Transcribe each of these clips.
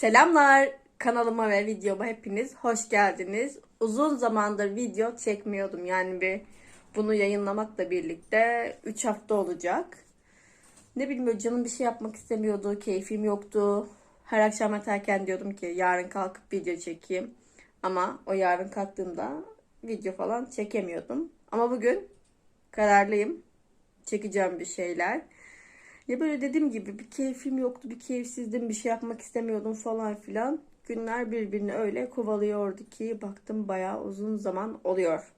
Selamlar kanalıma ve videoma hepiniz hoş geldiniz. Uzun zamandır video çekmiyordum yani bir bunu yayınlamakla birlikte 3 hafta olacak. Ne bileyim canım bir şey yapmak istemiyordu, keyfim yoktu. Her akşam yatarken diyordum ki yarın kalkıp video çekeyim. Ama o yarın kalktığımda video falan çekemiyordum. Ama bugün kararlıyım. Çekeceğim bir şeyler. Ya böyle dediğim gibi bir keyfim yoktu, bir keyifsizdim, bir şey yapmak istemiyordum falan filan. Günler birbirini öyle kovalıyordu ki baktım bayağı uzun zaman oluyor.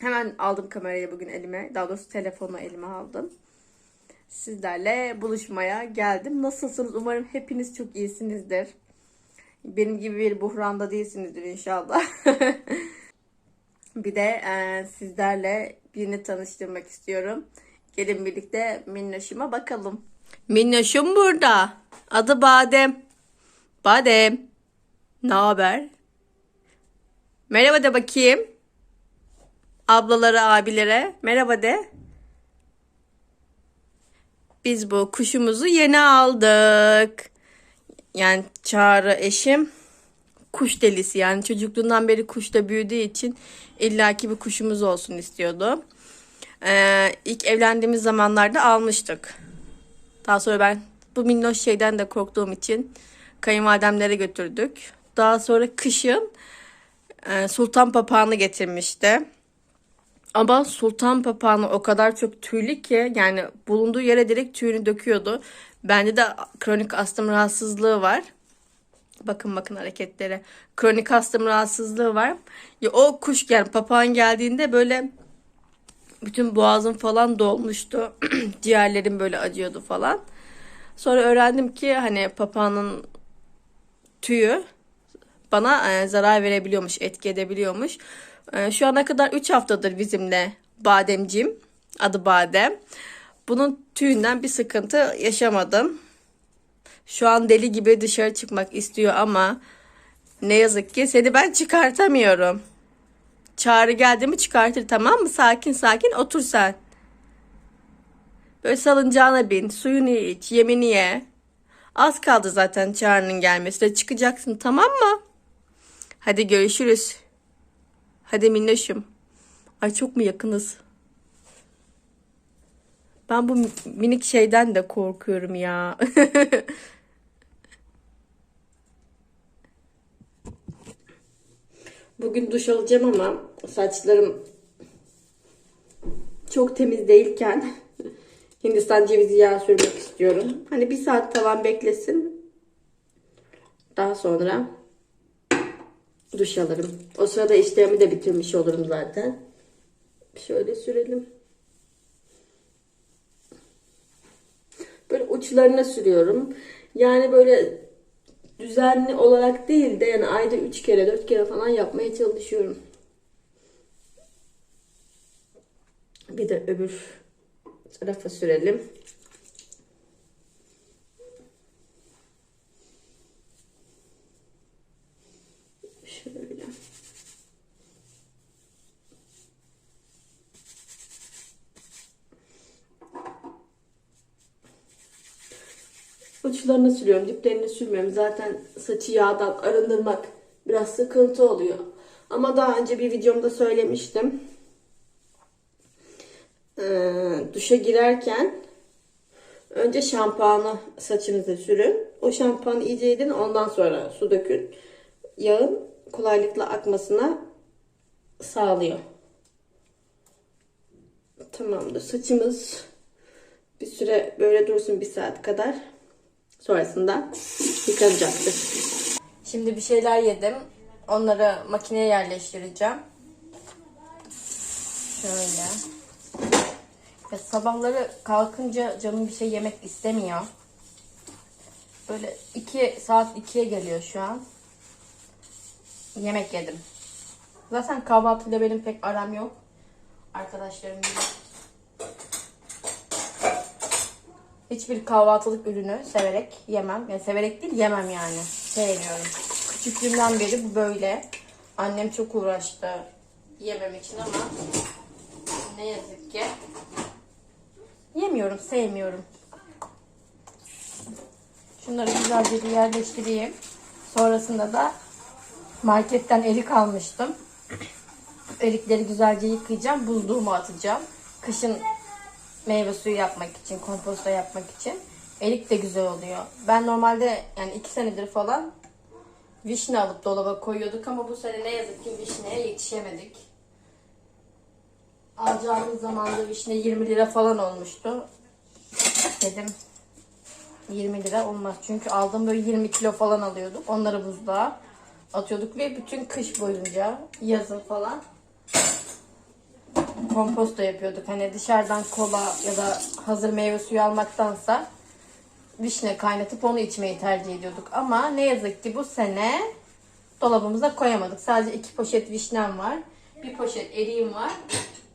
Hemen aldım kamerayı bugün elime. Daha doğrusu telefonu elime aldım. Sizlerle buluşmaya geldim. Nasılsınız? Umarım hepiniz çok iyisinizdir. Benim gibi bir buhranda değilsinizdir inşallah. bir de e, sizlerle birini tanıştırmak istiyorum. Gelin birlikte Minnoş'uma bakalım. Minnoş'um burada. Adı Badem. Badem. Ne haber? Merhaba de bakayım. Ablalara, abilere. Merhaba de. Biz bu kuşumuzu yeni aldık. Yani Çağrı eşim kuş delisi yani çocukluğundan beri kuşta büyüdüğü için illaki bir kuşumuz olsun istiyordu. Ee, ilk evlendiğimiz zamanlarda almıştık. Daha sonra ben bu minnoş şeyden de korktuğum için kayınvalidemlere götürdük. Daha sonra kışın e, sultan papağanı getirmişti. Ama sultan papağanı o kadar çok tüylü ki yani bulunduğu yere direkt tüyünü döküyordu. Bende de kronik astım rahatsızlığı var. Bakın bakın hareketlere. Kronik astım rahatsızlığı var. Ya o kuş yani papağan geldiğinde böyle bütün boğazım falan dolmuştu. Ciğerlerim böyle acıyordu falan. Sonra öğrendim ki hani papağanın tüyü bana e, zarar verebiliyormuş, etki edebiliyormuş. E, şu ana kadar 3 haftadır bizimle bademcim. Adı Badem. Bunun tüyünden bir sıkıntı yaşamadım. Şu an deli gibi dışarı çıkmak istiyor ama ne yazık ki seni ben çıkartamıyorum. Çağrı geldi mi çıkartır tamam mı? Sakin sakin otur sen. Böyle salıncağına bin, suyunu iç, yemini ye. Az kaldı zaten Çağrı'nın gelmesine. Çıkacaksın tamam mı? Hadi görüşürüz. Hadi minnoşum. Ay çok mu yakınız? Ben bu minik şeyden de korkuyorum ya. Bugün duş alacağım ama saçlarım çok temiz değilken Hindistan cevizi yağı sürmek istiyorum. Hani bir saat falan beklesin. Daha sonra duş alırım. O sırada işlerimi de bitirmiş olurum zaten. Şöyle sürelim. Böyle uçlarına sürüyorum. Yani böyle düzenli olarak değil de yani ayda 3 kere 4 kere falan yapmaya çalışıyorum. Bir de öbür tarafa sürelim. Uçlarını sürüyorum, diplerini sürmüyorum. Zaten saçı yağdan arındırmak biraz sıkıntı oluyor. Ama daha önce bir videomda söylemiştim. Ee, duşa girerken önce şampuanı saçınıza sürün. O şampuanı iyice edin ondan sonra su dökün. Yağın kolaylıkla akmasına sağlıyor. Tamamdır. Saçımız bir süre böyle dursun bir saat kadar. Sonrasında yıkanacaktır. Şimdi bir şeyler yedim. Onları makineye yerleştireceğim. Şöyle. Ya sabahları kalkınca canım bir şey yemek istemiyor. Böyle 2 saat 2'ye geliyor şu an. Yemek yedim. Zaten kahvaltıyla benim pek aram yok. Arkadaşlarım gibi. Hiçbir kahvaltılık ürünü severek yemem. Yani severek değil yemem yani. Sevmiyorum. Küçüklüğümden beri bu böyle. Annem çok uğraştı yemem için ama ne yazık ki yemiyorum, sevmiyorum. Şunları güzelce bir yerleştireyim. Sonrasında da marketten erik almıştım. Erikleri güzelce yıkayacağım. Buzluğuma atacağım. Kışın meyve suyu yapmak için, komposto yapmak için. Erik de güzel oluyor. Ben normalde yani iki senedir falan vişne alıp dolaba koyuyorduk ama bu sene ne yazık ki vişneye yetişemedik. Alacağımız zaman da vişne 20 lira falan olmuştu. Dedim 20 lira olmaz. Çünkü aldığım böyle 20 kilo falan alıyorduk. Onları buzluğa atıyorduk ve bütün kış boyunca yazın falan komposto yapıyorduk. Hani dışarıdan kola ya da hazır meyve suyu almaktansa vişne kaynatıp onu içmeyi tercih ediyorduk. Ama ne yazık ki bu sene dolabımıza koyamadık. Sadece iki poşet vişnem var. Bir poşet eriğim var.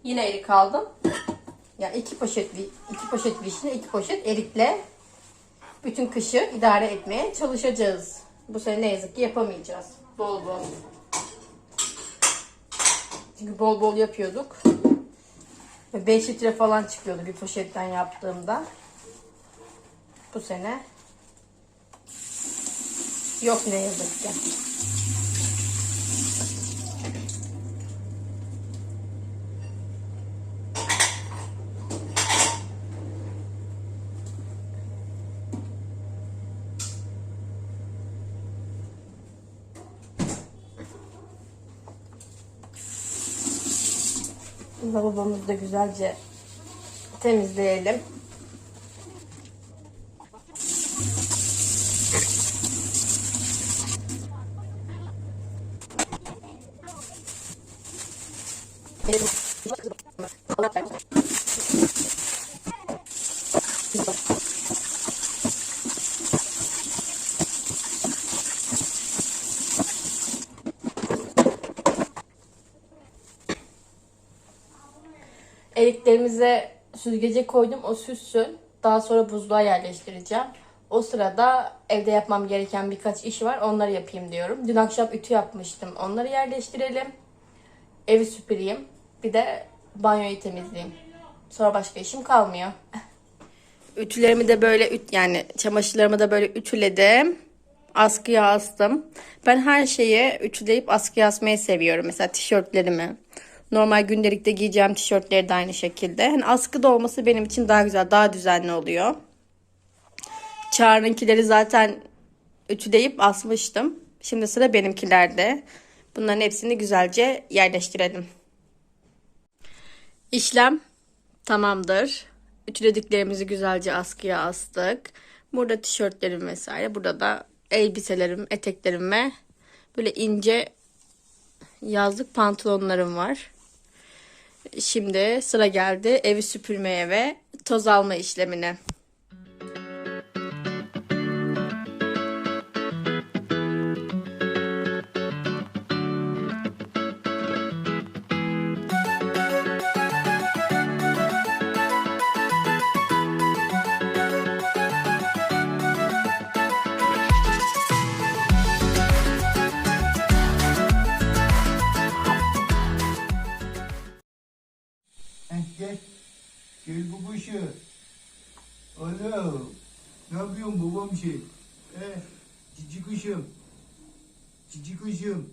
Yine erik aldım. Yani iki poşet iki poşet vişne, iki poşet erikle bütün kışı idare etmeye çalışacağız. Bu sene ne yazık ki yapamayacağız. Bol bol. Çünkü bol bol yapıyorduk. Ve 5 litre falan çıkıyordu bir poşetten yaptığımda. Bu sene yok ne yazık ki. Lavabomuzu da güzelce temizleyelim. Eriklerimize süzgece koydum. O süssün. Daha sonra buzluğa yerleştireceğim. O sırada evde yapmam gereken birkaç iş var. Onları yapayım diyorum. Dün akşam ütü yapmıştım. Onları yerleştirelim. Evi süpüreyim. Bir de banyoyu temizleyeyim. Sonra başka işim kalmıyor. Ütülerimi de böyle üt yani çamaşırlarımı da böyle ütüledim. Askıya astım. Ben her şeyi ütüleyip askıya asmayı seviyorum. Mesela tişörtlerimi. Normal gündelikte giyeceğim tişörtleri de aynı şekilde. Hani askıda olması benim için daha güzel, daha düzenli oluyor. Çağrı'nınkileri zaten ütüleyip asmıştım. Şimdi sıra benimkilerde. Bunların hepsini güzelce yerleştirelim. İşlem tamamdır. Ütülediklerimizi güzelce askıya astık. Burada tişörtlerim vesaire. Burada da elbiselerim, eteklerim ve böyle ince yazlık pantolonlarım var. Şimdi sıra geldi evi süpürmeye ve toz alma işlemine. Yapıyorsun babam şey? He, cici kuşum. Cici kuşum.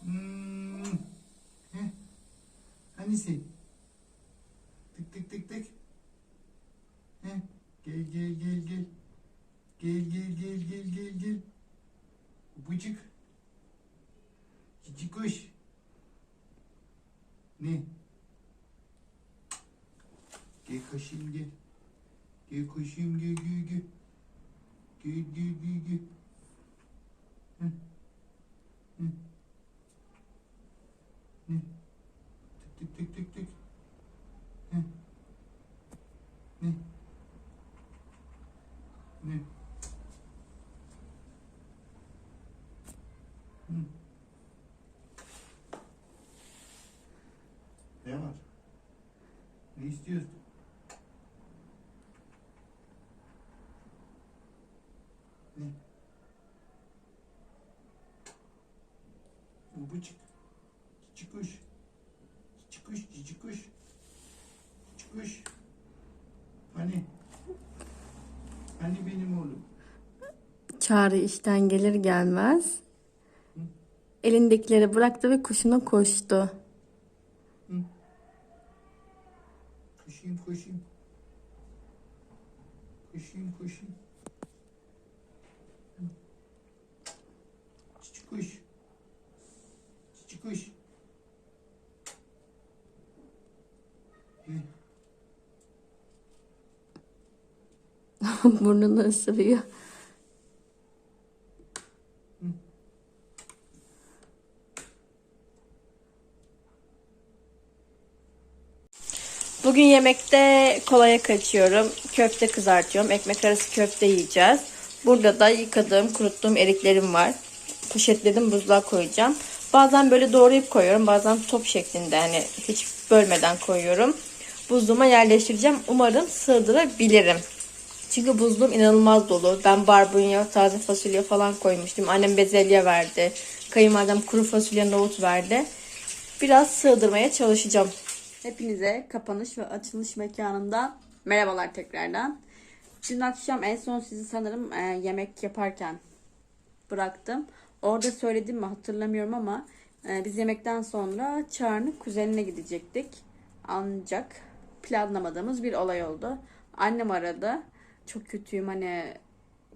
Hmm. Heh. Sen? Tık tık tık tık. Heh. Gel gel gel gel. Gel gel gel gel gel gel. Babacık. Cici kuş. Ne? Gel kaşıyım gel. Gel koşayım gel gel gel. Gel gel gel gel. Hı. Hı. Hı. Tık tık tık tık tık. Hı. Ne? Hı. Ne var? Ne istiyorsun? Ne? Cici kuş, cici kuş. Cici kuş. Hani? Hani benim oğlum? Çağrı işten gelir gelmez elindekileri bıraktı ve kuşuna koştu. Koşayım koşayım. Koşayım koşayım. Cici kuş. Cici kuş. Burnunu ısırıyor. Bugün yemekte kolaya kaçıyorum. Köfte kızartıyorum. Ekmek arası köfte yiyeceğiz. Burada da yıkadığım, kuruttuğum eriklerim var. Poşetledim, buzluğa koyacağım. Bazen böyle doğrayıp koyuyorum. Bazen top şeklinde hani hiç bölmeden koyuyorum. Buzluğuma yerleştireceğim. Umarım sığdırabilirim. Çünkü buzluğum inanılmaz dolu. Ben barbunya, taze fasulye falan koymuştum. Annem bezelye verdi. Kayınvalidem kuru fasulye, nohut verdi. Biraz sığdırmaya çalışacağım. Hepinize kapanış ve açılış mekanından merhabalar tekrardan. Dün akşam en son sizi sanırım e, yemek yaparken bıraktım. Orada söyledim mi hatırlamıyorum ama e, biz yemekten sonra Çağrı'nın kuzenine gidecektik. Ancak planlamadığımız bir olay oldu. Annem aradı. Çok kötüyüm hani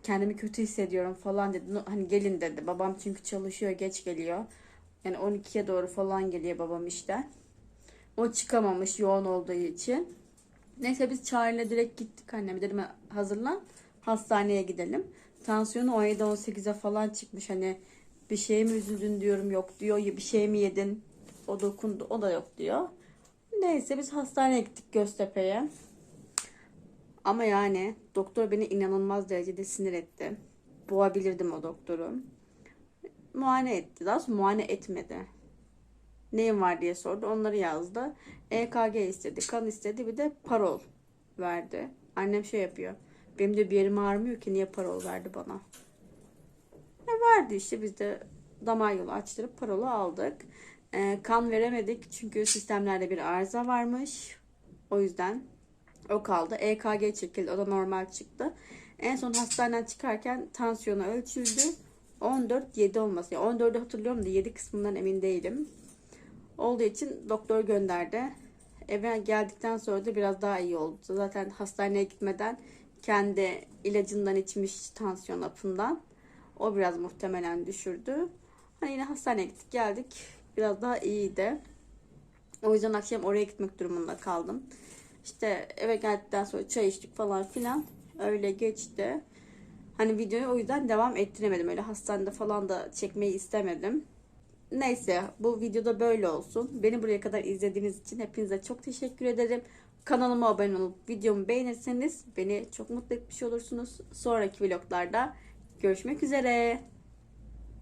kendimi kötü hissediyorum falan dedi. Hani gelin dedi. Babam çünkü çalışıyor geç geliyor. Yani 12'ye doğru falan geliyor babam işte. O çıkamamış yoğun olduğu için. Neyse biz Çağrı'yla direkt gittik anneme dedim hazırlan hastaneye gidelim. Tansiyonu 17-18'e falan çıkmış hani bir şeye mi üzüldün diyorum yok diyor bir şey mi yedin o dokundu o da yok diyor. Neyse biz hastaneye gittik Göztepe'ye. Ama yani doktor beni inanılmaz derecede sinir etti. Boğabilirdim o doktoru. Muayene etti. Daha sonra muayene etmedi neyim var diye sordu. Onları yazdı. EKG istedi, kan istedi bir de parol verdi. Annem şey yapıyor. Benim de bir yerim ağrımıyor ki niye parol verdi bana. E verdi işte biz de damar yolu açtırıp parolu aldık. E, kan veremedik çünkü sistemlerde bir arıza varmış. O yüzden o kaldı. EKG çekildi. O da normal çıktı. En son hastaneden çıkarken tansiyonu ölçüldü. 14-7 olması. Yani 14'ü hatırlıyorum da 7 kısmından emin değilim olduğu için doktor gönderdi. Eve geldikten sonra da biraz daha iyi oldu. Zaten hastaneye gitmeden kendi ilacından içmiş tansiyon hapından. O biraz muhtemelen düşürdü. Hani yine hastaneye gittik geldik. Biraz daha iyiydi. O yüzden akşam oraya gitmek durumunda kaldım. İşte eve geldikten sonra çay içtik falan filan. Öyle geçti. Hani videoyu o yüzden devam ettiremedim. Öyle hastanede falan da çekmeyi istemedim. Neyse bu videoda böyle olsun. Beni buraya kadar izlediğiniz için hepinize çok teşekkür ederim. Kanalıma abone olup videomu beğenirseniz beni çok mutlu etmiş olursunuz. Sonraki vloglarda görüşmek üzere.